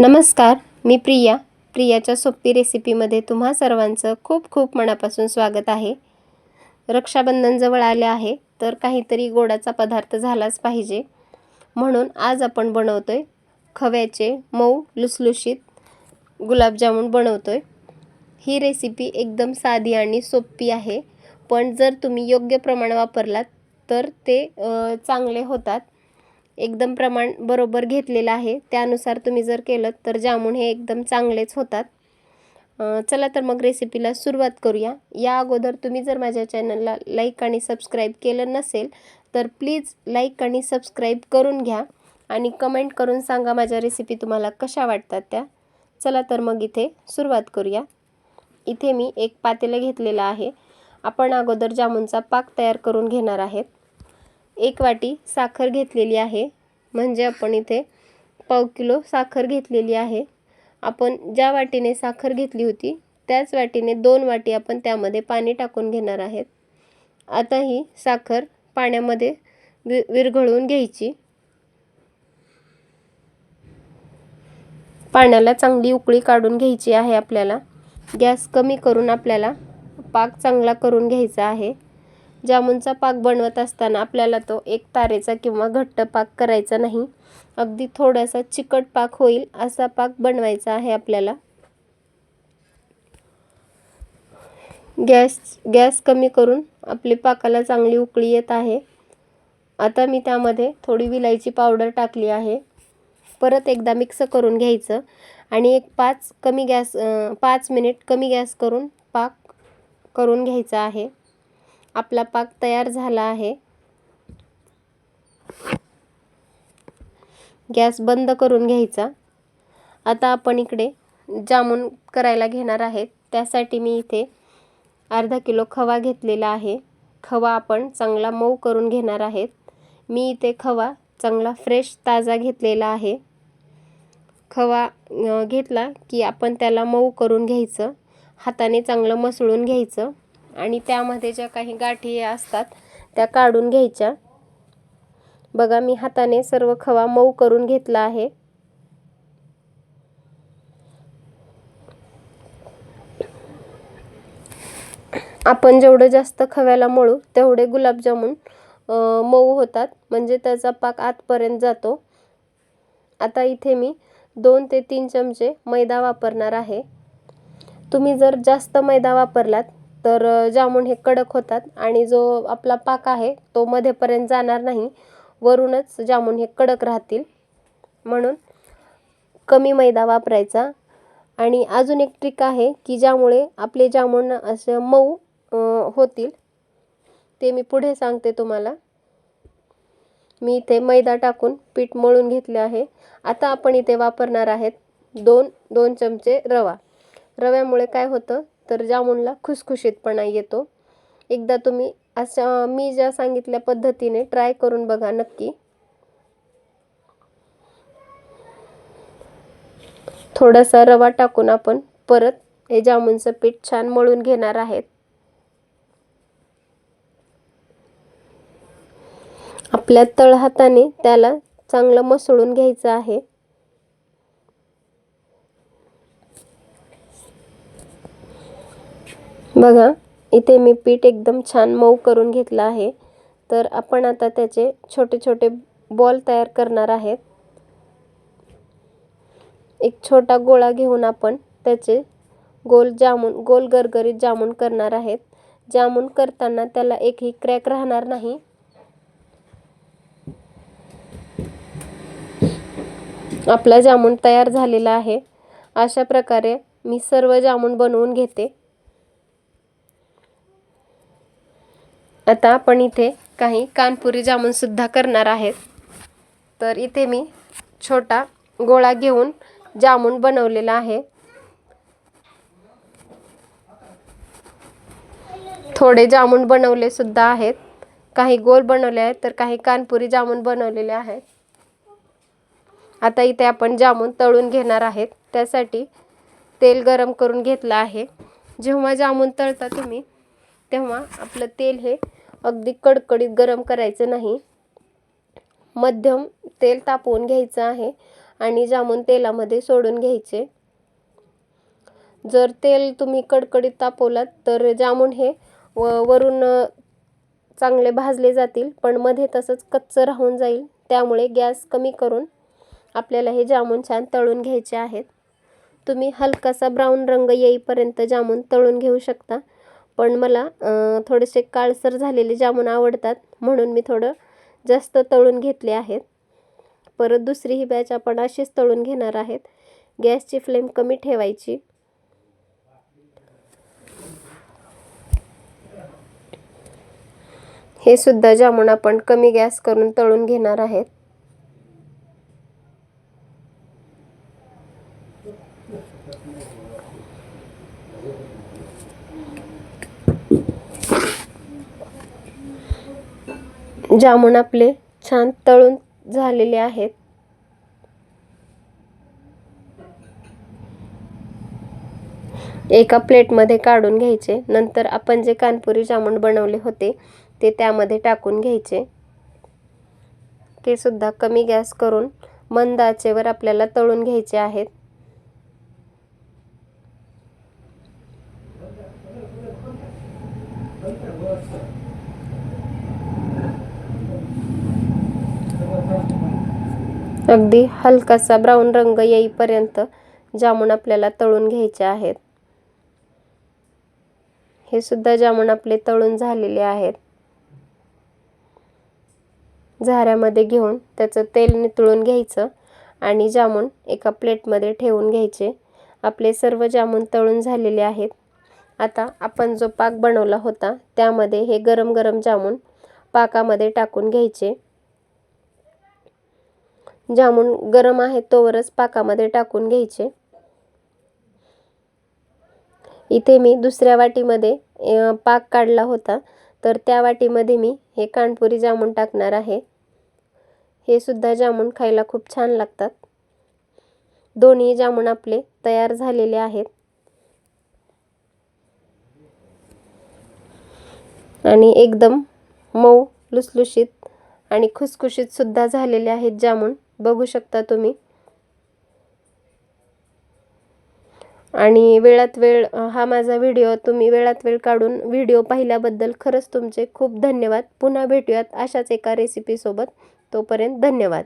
नमस्कार मी प्रिया. प्रियाच्या सोपी रेसिपीमध्ये तुम्हा सर्वांचं खूप खूप मनापासून स्वागत आहे. रक्षाबंधन जवळ आले आहे तर काहीतरी गोडाचा पदार्थ झालाच पाहिजे. म्हणून आज आपण बनवतो आहे खव्याचे मऊ लुसलुशीत गुलाबजामुन आहे ही रेसिपी एकदम साधी आणि सोपी आहे पण जर तुम्ही योग्य प्रमाण वापरलात तर ते चांगले होतात. एकदम प्रमाण बरोबर घेतलेलं आहे. त्यानुसार तुम्ही जर केलं तर जामून हे एकदम चांगलेच होतात. चला तर मग रेसिपीला सुरुवात करूया. या अगोदर तुम्ही जर माझ्या चॅनलला लाईक आणि सबस्क्राईब केलं नसेल तर प्लीज लाईक आणि सबस्क्राईब करून घ्या आणि कमेंट करून सांगा माझ्या रेसिपी तुम्हाला कशा वाटतात त्या. चला तर मग इथे सुरुवात करूया. इथे मी एक पातेलं घेतलेलं आहे. आपण अगोदर जामुनचा पाक तयार करून घेणार आहेत. एक वाटी साखर घेतलेली आहे. म्हणजे आपण इथे पाव किलो साखर घेतलेली आहे. आपण ज्या वाटीने साखर घेतली होती त्याच वाटीने दोन वाटी आपण त्यामध्ये पाणी टाकून घेणार आहेत. आता ही साखर पाण्यामध्ये वि विरघळवून घ्यायची. पाण्याला चांगली उकळी काढून घ्यायची आहे आपल्याला. गॅस कमी करून आपल्याला पाक चांगला करून घ्यायचा आहे. जामुनचा पाक बनवत असताना आपल्याला तो एक तारेचा किंवा घट्ट पाक करायचा नाही. अगदी थोडासा चिकट पाक होईल असा पाक बनवायचा आहे आपल्याला. गॅस गॅस कमी करून आपली पाकाला चांगली उकळी येत आहे. आता मी त्यामध्ये थोडी विलायची पावडर टाकली आहे. परत एकदा मिक्स करून घ्यायचं आणि एक पाच कमी गॅस पाच मिनिट कमी गॅस करून पाक करून घ्यायचा आहे. आपला पाक तयार झाला आहे. गॅस बंद करून घ्यायचा. आता आपण इकडे जामून करायला घेणार आहेत. त्यासाठी मी इथे अर्धा किलो खवा घेतलेला आहे. खवा आपण चांगला मऊ करून घेणार आहेत. मी इथे खवा चांगला फ्रेश ताजा घेतलेला आहे. खवा घेतला की आपण त्याला मऊ करून घ्यायचं. हाताने चांगलं मसळून घ्यायचं. आणि त्यामध्ये ज्या काही गाठी असतात त्या काढून घ्यायच्या. बघा मी हाताने सर्व खवा मऊ करून घेतला आहे. आपण जेवढं जास्त खव्याला मळू तेवढे गुलाबजामुन मऊ होतात. म्हणजे त्याचा पाक आतपर्यंत जातो. आता इथे मी दोन ते तीन चमचे मैदा वापरणार आहे. तुम्ही जर जास्त मैदा वापरलात तर जामून हे कडक होतात आणि जो आपला पाक आहे तो मध्येपर्यंत जाणार नाही. वरूनच जामून हे कडक राहतील. म्हणून कमी मैदा वापरायचा. आणि अजून एक ट्रिक आहे की ज्यामुळे आपले जामून असे मऊ होतील. ते मी पुढे सांगते तुम्हाला. मी इथे मैदा टाकून पीठ मळून घेतले आहे. आता आपण इथे वापरणार आहेत दोन दोन चमचे रवा. रव्यामुळे काय होतं? तर जामुनला खुसखुशीतपणा येतो. एकदा तुम्ही अशा मी ज्या सांगितल्या पद्धतीने ट्राय करून बघा नक्की. थोडासा रवा टाकून आपण परत हे जामुनचं पीठ छान मळून घेणार आहेत. आपल्या तळहाताने त्याला चांगलं मसळून घ्यायचं आहे. बघा इथे मी पीठ एकदम छान मऊ करून घेतलं आहे. तर आपण आता त्याचे छोटे छोटे बॉल तयार करणार आहेत. एक छोटा गोळा घेऊन आपण त्याचे गोल जामून गोल गरगरीत जामून करणार आहेत. जामून करताना त्याला एकही क्रॅक राहणार नाही. आपला जामून तयार झालेला आहे. अशा प्रकारे मी सर्व जामून बनवून घेते. आता आपण इथे काही कानपुरी जामुनसुद्धा करणार आहेत. तर इथे मी छोटा गोळा घेऊन जामून बनवलेला आहे. थोडे जामून बनवले सुद्धा आहेत. काही गोल बनवले आहेत तर काही कानपुरी जामून बनवलेले आहेत. आता इथे आपण जामून तळून घेणार आहेत. त्यासाठी तेल गरम करून घेतलं आहे. जेव्हा जामून तळता तुम्ही तेव्हा आपलं तेल हे अगदी कडकडीत गरम करायचं नाही. मध्यम तेल तापवून घ्यायचं आहे आणि जामून तेलामध्ये सोडून घ्यायचे. जर तेल तुम्ही कडकडीत तापवलात तर जामून हे व वरून चांगले भाजले जातील पण मध्ये तसंच कच्चं राहून जाईल. त्यामुळे गॅस कमी करून आपल्याला हे जामून छान तळून घ्यायचे आहेत. तुम्ही हलकासा ब्राऊन रंग येईपर्यंत जामून तळून घेऊ शकता. पण मला थोडेसे काळसर झालेले जामून आवडतात म्हणून मी थोडं जास्त तळून घेतले आहेत. परत दुसरी ही बॅच आपण अशीच तळून घेणार आहेत. गॅसची फ्लेम कमी ठेवायची. हे सुद्धा जामून आपण कमी गॅस करून तळून घेणार आहेत. जामून आपले छान तळून झालेले आहेत. एका प्लेटमध्ये काढून घ्यायचे. नंतर आपण जे कानपुरी जामून बनवले होते ते त्यामध्ये टाकून घ्यायचे. ते सुद्धा कमी गॅस करून मंद आचेवर आपल्याला तळून घ्यायचे आहेत. अगदी हलकासा ब्राऊन रंग येईपर्यंत जामून आपल्याला तळून घ्यायचे आहेत. हे सुद्धा जामून आपले तळून झालेले आहेत. झाऱ्यामध्ये घेऊन त्याचं तेल नितळून घ्यायचं आणि जामून एका प्लेटमध्ये ठेवून घ्यायचे. आपले सर्व जामून तळून झालेले आहेत. आता आपण जो पाक बनवला होता त्यामध्ये हे गरम गरम जामून पाकामध्ये टाकून घ्यायचे. जामून गरम आहे तोवरच पाकामध्ये टाकून घ्यायचे. इथे मी दुसऱ्या वाटीमध्ये पाक काढला होता. तर त्या वाटीमध्ये मी हे कानपुरी जामून टाकणार आहे. हे सुद्धा जामून खायला खूप छान लागतात. दोन्ही जामून आपले तयार झालेले आहेत. आणि एकदम मऊ लुसलुशीत आणि खुसखुशीत सुद्धा झालेले आहेत जामून. बघू शकता तुम्ही. आणि वेळात वेळ हा माझा व्हिडिओ तुम्ही वेळात वेळ काढून व्हिडिओ पाहिल्याबद्दल खरंच तुमचे खूप धन्यवाद. पुन्हा भेटूयात अशाच एका रेसिपीसोबत तोपर्यंत धन्यवाद.